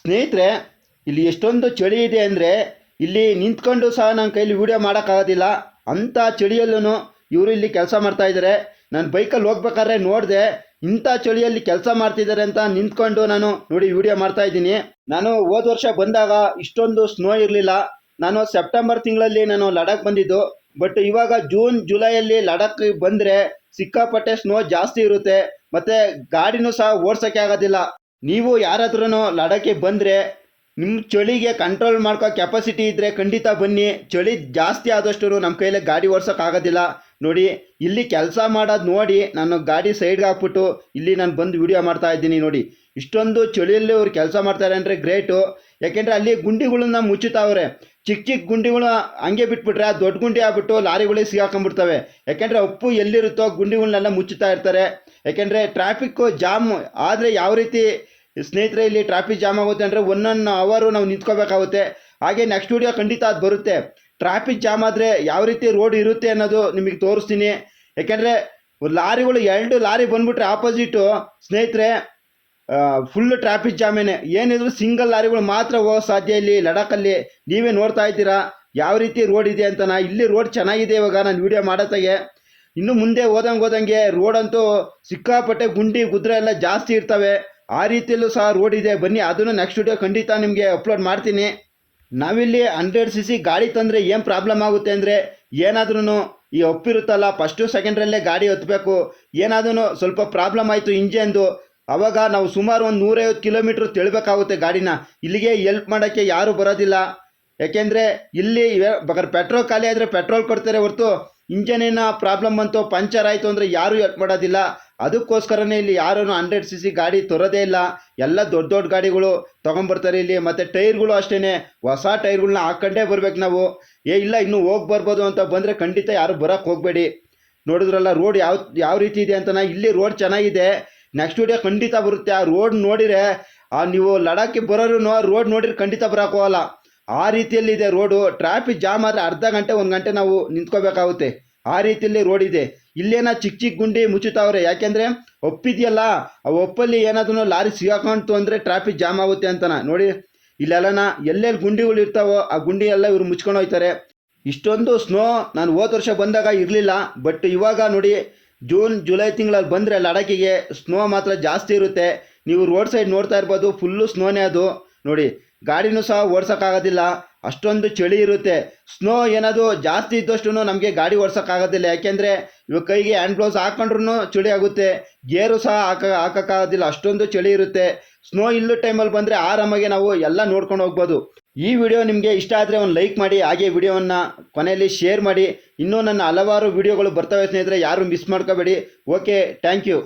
ಸ್ನೇಹಿತರೆ, ಇಲ್ಲಿ ಎಷ್ಟೊಂದು ಚಳಿ ಇದೆ ಅಂದರೆ ಇಲ್ಲಿ ನಿಂತ್ಕೊಂಡು ಸಹ ನನ್ನ ಕೈಲಿ ವಿಡಿಯೋ ಮಾಡೋಕ್ಕಾಗೋದಿಲ್ಲ. ಅಂಥ ಚಳಿಯಲ್ಲೂ ಇವರು ಇಲ್ಲಿ ಕೆಲಸ ಮಾಡ್ತಾಯಿದ್ದಾರೆ ನಾನು ಬೈಕಲ್ಲಿ ಹೋಗ್ಬೇಕಾದ್ರೆ ನೋಡಿದೆ ಇಂಥ ಚಳಿಯಲ್ಲಿ ಕೆಲಸ ಮಾಡ್ತಿದ್ದಾರೆ ಅಂತ ನಿಂತ್ಕೊಂಡು ನಾನು ನೋಡಿ ವಿಡಿಯೋ ಮಾಡ್ತಾ ಇದ್ದೀನಿ. ನಾನು ಹೋದ ವರ್ಷ ಬಂದಾಗ ಇಷ್ಟೊಂದು ಸ್ನೋ ಇರಲಿಲ್ಲ. ನಾನು ಸೆಪ್ಟೆಂಬರ್ ತಿಂಗಳಲ್ಲಿ ನಾನು ಲಡಾಖ್ ಬಂದಿದ್ದು. ಬಟ್ ಇವಾಗ ಜೂನ್ ಜುಲೈಯಲ್ಲಿ ಲಡಾಖ್ ಬಂದರೆ ಸಿಕ್ಕಾಪಟ್ಟೆ ಸ್ನೋ ಜಾಸ್ತಿ ಇರುತ್ತೆ. ಮತ್ತು ಗಾಡಿನೂ ಸಹ ಓಡ್ಸೋಕ್ಕೆ ಆಗೋದಿಲ್ಲ. ನೀವು ಯಾರಾದ್ರೂ ಲಡಾಖಿಗೆ ಬಂದರೆ ನಿಮ್ಮ ಚಳಿಗೆ ಕಂಟ್ರೋಲ್ ಮಾಡ್ಕೋ ಕೆಪಾಸಿಟಿ ಇದ್ದರೆ ಖಂಡಿತ ಬನ್ನಿ. ಚಳಿ ಜಾಸ್ತಿ ಆದಷ್ಟು ನಮ್ಮ ಕೈಯಲ್ಲಿ ಗಾಡಿ ಓಡ್ಸೋಕ್ಕಾಗೋದಿಲ್ಲ ನೋಡಿ, ಇಲ್ಲಿ ಕೆಲಸ ಮಾಡೋದು ನೋಡಿ, ನಾನು ಗಾಡಿ ಸೈಡ್ಗೆ ಹಾಕ್ಬಿಟ್ಟು ಇಲ್ಲಿ ನಾನು ಬಂದು ವಿಡಿಯೋ ಮಾಡ್ತಾ ಇದ್ದೀನಿ ನೋಡಿ. ಇಷ್ಟೊಂದು ಚಳಿಯಲ್ಲಿ ಅವ್ರು ಕೆಲಸ ಮಾಡ್ತಾರೆ ಅಂದರೆ ಗ್ರೇಟು ಯಾಕೆಂದರೆ ಅಲ್ಲಿ ಗುಂಡಿಗಳನ್ನ ಮುಚ್ಚುತ್ತಾವ್ರೆ. ಚಿಕ್ಕ ಚಿಕ್ಕ ಗುಂಡಿಗಳು ಹಂಗೆ ಬಿಟ್ಬಿಟ್ರೆ ಆ ದೊಡ್ಡ ಗುಂಡಿ ಆಗ್ಬಿಟ್ಟು ಲಾರಿಗಳಿಗೆ ಸಿಗಾಕೊಂಡ್ಬಿಡ್ತವೆ. ಯಾಕೆಂದರೆ ಉಪ್ಪು ಎಲ್ಲಿರುತ್ತೋ ಗುಂಡಿಗಳನ್ನೆಲ್ಲ ಮುಚ್ಚುತ್ತಾ ಇರ್ತಾರೆ. ಯಾಕೆಂದರೆ ಟ್ರಾಫಿಕ್ಕು ಜಾಮ್ ಆದರೆ ಯಾವ ರೀತಿ ಸ್ನೇಹಿತರೆ, ಇಲ್ಲಿ ಟ್ರಾಫಿಕ್ ಜಾಮ್ ಆಗುತ್ತೆ ಅಂದರೆ ಒನ್ ಅವರು ನಾವು ನಿಂತ್ಕೋಬೇಕಾಗುತ್ತೆ. ಹಾಗೆ ನೆಕ್ಸ್ಟ್ ವಿಡಿಯೋ ಖಂಡಿತ ಅದು ಬರುತ್ತೆ. ಟ್ರಾಫಿಕ್ ಜಾಮ್ ಆದರೆ ಯಾವ ರೀತಿ ರೋಡ್ ಇರುತ್ತೆ ಅನ್ನೋದು ನಿಮಗೆ ತೋರಿಸ್ತೀನಿ. ಯಾಕೆಂದರೆ ಲಾರಿಗಳು ಎರಡು ಲಾರಿ ಬಂದ್ಬಿಟ್ರೆ ಆಪೋಸಿಟು ಸ್ನೇಹಿತರೆ ಫುಲ್ ಟ್ರಾಫಿಕ್ ಜಾಮೇನೆ ಏನಿದ್ರು ಸಿಂಗಲ್ ಲಾರಿಗಳು ಮಾತ್ರ ಹೋಗೋ ಸಾಧ್ಯ ಇಲ್ಲಿ ಲಡಾಖಲ್ಲಿ ನೀವೇ ನೋಡ್ತಾ ಇದ್ದೀರಾ ಯಾವ ರೀತಿ ರೋಡ್ ಇದೆ ಅಂತ. ನಾ ಇಲ್ಲಿ ರೋಡ್ ಚೆನ್ನಾಗಿದೆ ಇವಾಗ, ನಾನು ವಿಡಿಯೋ ಮಾಡೋತ್ತಾಗೆ. ಇನ್ನು ಮುಂದೆ ಹೋದಂಗೆ ಹೋದಂಗೆ ರೋಡ್ ಅಂತೂ ಸಿಕ್ಕಾಪಟ್ಟೆ ಗುಂಡಿ, ಗುದ್ರೆ ಎಲ್ಲ ಜಾಸ್ತಿ ಇರ್ತವೆ. ಆ ರೀತಿಯಲ್ಲೂ ಸಹ ರೋಡ್ ಇದೆ. ಬನ್ನಿ, ಅದನ್ನು ನೆಕ್ಸ್ಟ್ ವಿಡಿಯೋ ಖಂಡಿತ ನಿಮಗೆ ಅಪ್ಲೋಡ್ ಮಾಡ್ತೀನಿ. ನಾವಿಲ್ಲಿ ಹಂಡ್ರೆಡ್ ಸಿ ಸಿ ಗಾಡಿ ತಂದರೆ ಏನು ಪ್ರಾಬ್ಲಮ್ ಆಗುತ್ತೆ ಅಂದರೆ ಏನಾದ್ರೂ ಈ ಒಪ್ಪಿರುತ್ತಲ್ಲ ಫಸ್ಟು ಸೆಕೆಂಡ್ರಲ್ಲೇ ಗಾಡಿ ಹೊತ್ತಬೇಕು ಏನಾದ್ರೂ ಸ್ವಲ್ಪ ಪ್ರಾಬ್ಲಮ್ ಆಯಿತು ಇಂಜನ್ದು ಅವಾಗ ನಾವು ಸುಮಾರು ಒಂದು ನೂರೈವತ್ತು ಕಿಲೋಮೀಟ್ರ್ ತಿಳ್ಬೇಕಾಗುತ್ತೆ ಗಾಡಿನ. ಇಲ್ಲಿಗೆ ಎಲ್ಪ್ ಮಾಡೋಕ್ಕೆ ಯಾರು ಬರೋದಿಲ್ಲ. ಯಾಕೆಂದರೆ ಇಲ್ಲಿ ಬಗರ್ ಪೆಟ್ರೋಲ್ ಖಾಲಿ ಆದರೆ ಪೆಟ್ರೋಲ್ ಕೊಡ್ತಾರೆ ಹೊರತು ಇಂಜನಿನ ಪ್ರಾಬ್ಲಮ್ ಬಂತು ಪಂಚರ್ ಆಯಿತು ಅಂದರೆ ಯಾರೂ ಹೆಲ್ಪ್ ಮಾಡೋದಿಲ್ಲ. ಅದಕ್ಕೋಸ್ಕರನೇ ಇಲ್ಲಿ ಯಾರೂ ಹಂಡ್ರೆಡ್ ಸಿ ಸಿ ಗಾಡಿ ತರೋದೇ ಇಲ್ಲ. ಎಲ್ಲ ದೊಡ್ಡ ದೊಡ್ಡ ಗಾಡಿಗಳು ತೊಗೊಂಬರ್ತಾರೆ ಇಲ್ಲಿ. ಮತ್ತು ಟೈರ್ಗಳು ಅಷ್ಟೇ ಹೊಸ ಟೈರ್ಗಳನ್ನ ಹಾಕ್ಕೊಂಡೇ ಬರ್ಬೇಕು ನಾವು. ಏ, ಇಲ್ಲ, ಇನ್ನೂ ಹೋಗಿ ಬರ್ಬೋದು ಅಂತ ಬಂದರೆ ಖಂಡಿತ ಯಾರು ಬರೋಕ್ಕೆ ಹೋಗಬೇಡಿ. ನೋಡಿದ್ರಲ್ಲ, ರೋಡ್ ಯಾವ ಯಾವ ರೀತಿ ಇದೆ ಅಂತ ಇಲ್ಲಿ ರೋಡ್ ಚೆನ್ನಾಗಿದೆ. ನೆಕ್ಸ್ಟ್ ವಿಡಿಯೋ ಖಂಡಿತ ಬರುತ್ತೆ. ಆ ರೋಡ್ ನೋಡಿದರೆ, ಆ ನೀವು ಲಡಾಖಿಗೆ ಬರೋರು ರೋಡ್ ನೋಡಿದ್ರೆ ಖಂಡಿತ ಬರೋಕ್ಕೋಗಲ್ಲ ಆ ರೀತಿಯಲ್ಲಿದೆ ರೋಡು. ಟ್ರಾಫಿಕ್ ಜಾಮ್ ಆದರೆ ಅರ್ಧ ಗಂಟೆ, ಒಂದು ಗಂಟೆ ನಾವು ನಿಂತ್ಕೋಬೇಕಾಗುತ್ತೆ. ಆ ರೀತಿಯಲ್ಲಿ ರೋಡ್ ಇದೆ. ಇಲ್ಲೇನ ಚಿಕ್ಕ ಚಿಕ್ಕ ಗುಂಡಿ ಮುಚ್ಚುತ್ತವ್ರೆ? ಯಾಕೆಂದರೆ ಒಪ್ಪಿದೆಯಲ್ಲ, ಆ ಒಪ್ಪಲ್ಲಿ ಏನಾದ್ರೂ ಲಾರಿ ಸಿಗಾಕೊಂತು ಅಂದ್ರೆ ಟ್ರಾಫಿಕ್ ಜಾಮ್ ಆಗುತ್ತೆ ಅಂತನ. ನೋಡಿ, ಇಲ್ಲೆಲ್ಲನ ಎಲ್ಲೆಲ್ಲಿ ಗುಂಡಿಗಳು ಇರ್ತಾವೋ, ಆ ಗುಂಡಿ ಎಲ್ಲ ಇವ್ರು ಮುಚ್ಕೊಂಡು ಹೋಯ್ತಾರೆ. ಇಷ್ಟೊಂದು ಸ್ನೋ ನಾನು ಹೋದ ವರ್ಷ ಬಂದಾಗ ಇರಲಿಲ್ಲ ಬಟ್ ಇವಾಗ ನೋಡಿ, ಜೂನ್, ಜುಲೈ ತಿಂಗಳಲ್ಲಿ ಬಂದರೆ ಲಡಾಖಿಗೆ ಸ್ನೋ ಮಾತ್ರ ಜಾಸ್ತಿ ಇರುತ್ತೆ. ನೀವು ರೋಡ್ ಸೈಡ್ ನೋಡ್ತಾ ಇರ್ಬೋದು ಫುಲ್ಲು ಸ್ನೋನೇ ಅದು. ನೋಡಿ, ಗಾಡಿನೂ ಸಹ ಓಡ್ಸೋಕ್ಕಾಗೋದಿಲ್ಲ. ಅಷ್ಟೊಂದು ಚಳಿ ಇರುತ್ತೆ. ಸ್ನೋ ಏನಾದರೂ ಜಾಸ್ತಿ ಇದ್ದಷ್ಟು ನಮಗೆ ಗಾಡಿ ಓಡ್ಸೋಕ್ಕಾಗೋದಿಲ್ಲ. ಯಾಕೆಂದರೆ ಇವಾಗ ಕೈಗೆ ಹ್ಯಾಂಡ್ ಗ್ಲೌಸ್ ಹಾಕೊಂಡ್ರೂ ಚಳಿ ಆಗುತ್ತೆ. ಗೇರು ಸಹ ಹಾಕ, ಹಾಕೋಕ್ಕಾಗೋದಿಲ್ಲ. ಅಷ್ಟೊಂದು ಚಳಿ ಇರುತ್ತೆ. ಸ್ನೋ ಇಲ್ಲದ ಟೈಮಲ್ಲಿ ಬಂದರೆ ಆರಾಮಾಗಿ ನಾವು ಎಲ್ಲ ನೋಡ್ಕೊಂಡು ಹೋಗ್ಬೋದು. ಈ ವಿಡಿಯೋ ನಿಮಗೆ ಇಷ್ಟ ಆದರೆ ಒಂದು ಲೈಕ್ ಮಾಡಿ, ಹಾಗೆ ವಿಡಿಯೋವನ್ನು ಕೊನೆಯಲ್ಲಿ ಶೇರ್ ಮಾಡಿ. ಇನ್ನೂ ನನ್ನ ಹಲವಾರು ವಿಡಿಯೋಗಳು ಬರ್ತವೆ ಸ್ನೇಹಿತರೆ, ಯಾರು ಮಿಸ್ ಮಾಡ್ಕೋಬೇಡಿ. Okay thank you